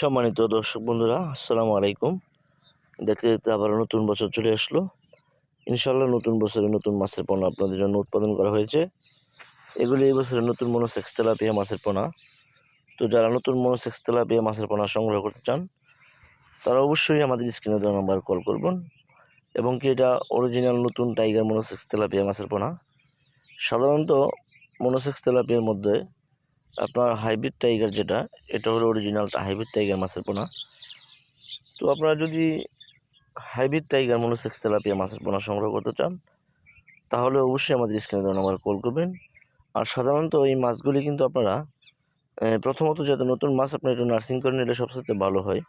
সম্মানিত দর্শক বন্ধুরা, আসসালামু আলাইকুম। দেখতে দেখতে আবার নতুন বছর চলে আসলো। ইনশাল্লাহ নতুন বছরে নতুন মাছের পোনা আপনাদের জন্য উৎপাদন করা হয়েছে। এগুলি এই বছরের নতুন মনোসেক্স তেলাপিয়া মাছের পোনা। তো যারা নতুন মনোসেক্স তেলাপিয়া মাছের পোনা সংগ্রহ করতে চান, তারা অবশ্যই আমাদের স্ক্রিনে দেওয়া নাম্বার কল করবেন এবং কি এটা অরিজিনাল নতুন টাইগার মনোসেক্স তেলাপিয়া মাছের পোনা। সাধারণত মনোসেক্স তেলাপিয়ার মধ্যে আপনার হাইব্রিড টাইগার যেটা, এটা হলো অরিজিনাল হাইব্রিড টাইগার মাছের পোনা। তো আপনারা যদি হাইব্রিড টাইগার মনোসেক্স তেলাপিয়া মাছের পোনা সংগ্রহ করতে চান, তাহলে অবশ্যই আমাদের স্ক্রিনে দেওয়া নাম্বার কল করবেন। আর সাধারণত এই মাছগুলি কিন্তু আপনারা প্রথমত যাতে নতুন মাছ আপনার একটু নার্সিং করে নিলে সবচেয়ে ভালো হয়।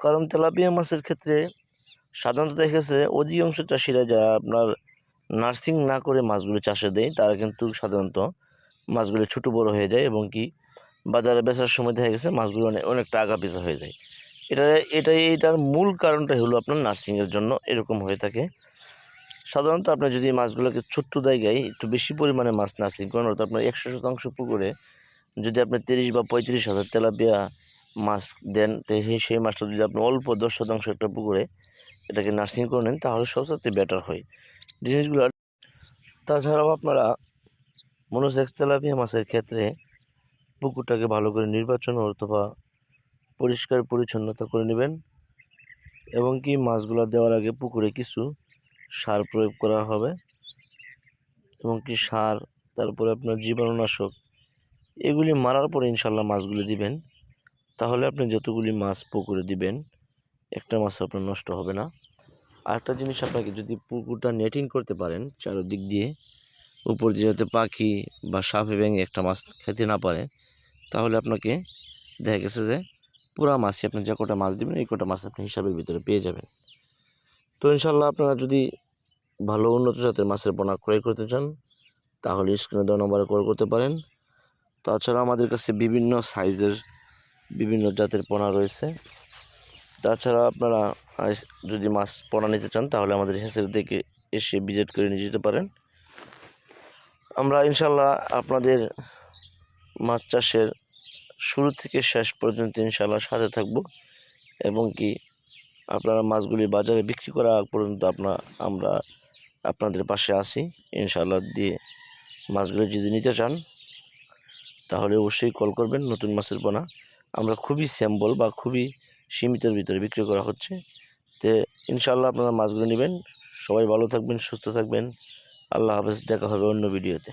কারণ তেলাপিয়া মাছের ক্ষেত্রে সাধারণত দেখা গেছে অধিকাংশ চাষিরা যারা আপনার নার্সিং না করে মাছগুলি চাষে দেয়, তারা কিন্তু সাধারণত মাছগুলি ছোটো বড় হয়ে যায় এবং কি বাজারে বেচার সময় দেখা গেছে মাছগুলো অনেক অনেকটা আগা পিছা হয়ে যায়। এটা এটা, এটার মূল কারণটা হলো আপনার নার্সিংয়ের জন্য এরকম হয়ে থাকে। সাধারণত আপনি যদি মাছগুলোকে ছোট্ট জায়গায় একটু বেশি পরিমাণে মাছ নার্সিং করেন, অর্থাৎ আপনার একশো শতাংশ পুকুরে যদি আপনি তিরিশ বা পঁয়ত্রিশ হাজার তেলাপিয়া মাছ দেন সেই সেই মাছটা যদি আপনি অল্প দশ শতাংশ একটা পুকুরে এটাকে নার্সিং করে নেন, তাহলে সবচেয়ে বেটার হয়। জিনিসগুলো তাছাড়াও আপনারা তেলাপিয়া মাছের ক্ষেত্রে পুকুরটাকে ভালো করে নির্বাচন অথবা পরিষ্কার পরিচ্ছন্নতা করে নেবেন এবং কি মাছগুলো দেওয়ার আগে পুকুরে কিছু সার প্রয়োগ করা হবে এবং কি সার, তারপরে আপনার জীবাণুনাশক এগুলি মারার পরে ইনশাল্লাহ মাছগুলি দিবেন। তাহলে আপনি যতগুলি মাছ পুকুরে দিবেন, একটা মাছ আপনার নষ্ট হবে না। আরেকটা জিনিস আপনাকে যদি পুকুরটা নেটিং করতে পারেন চারদিক দিয়ে উপর দিয়ে যাতে পাখি বা সাপে ভেঙে একটা মাছ খেতে না পারে, তাহলে আপনাকে দেখা গেছে যে পুরা মাছই আপনি যে কটা মাছ দেবেন, এই কটা মাছ আপনি হিসাবের ভিতরে পেয়ে যাবেন। তো ইনশাল্লাহ আপনারা যদি ভালো উন্নত জাতের মাছের পোনা ক্রয় করতে চান, তাহলে স্ক্রিনে দেওয়া নম্বরে কল করতে পারেন। তাছাড়া আমাদের কাছে বিভিন্ন সাইজের বিভিন্ন জাতের পোনা রয়েছে। তাছাড়া আপনারা যদি মাছ পোনা নিতে চান, তাহলে আমাদের হেসের থেকে এসে ভিজিট করে নিয়ে যেতে পারেন। আমরা ইনশাল্লাহ আপনাদের মাছ চাষের শুরু থেকে শেষ পর্যন্ত ইনশাল্লাহ সাথে থাকব। এবং কি আপনারা মাছগুলি বাজারে বিক্রি করা পর্যন্ত আপনার আমরা আপনাদের পাশে আসি ইনশাল্লাহ দিয়ে মাছগুলি যদি নিতে চান, তাহলে অবশ্যই কল করবেন নতুন মাছের পোনা। আমরা খুবই স্যাম্পল বা খুবই সীমিতের ভিতরে বিক্রি করা হচ্ছে। তে ইনশাল্লাহ আপনারা মাছগুলো নেবেন। সবাই ভালো থাকবেন, সুস্থ থাকবেন। আল্লাহ হাফেজ দেখা হবে অন্য ভিডিওতে।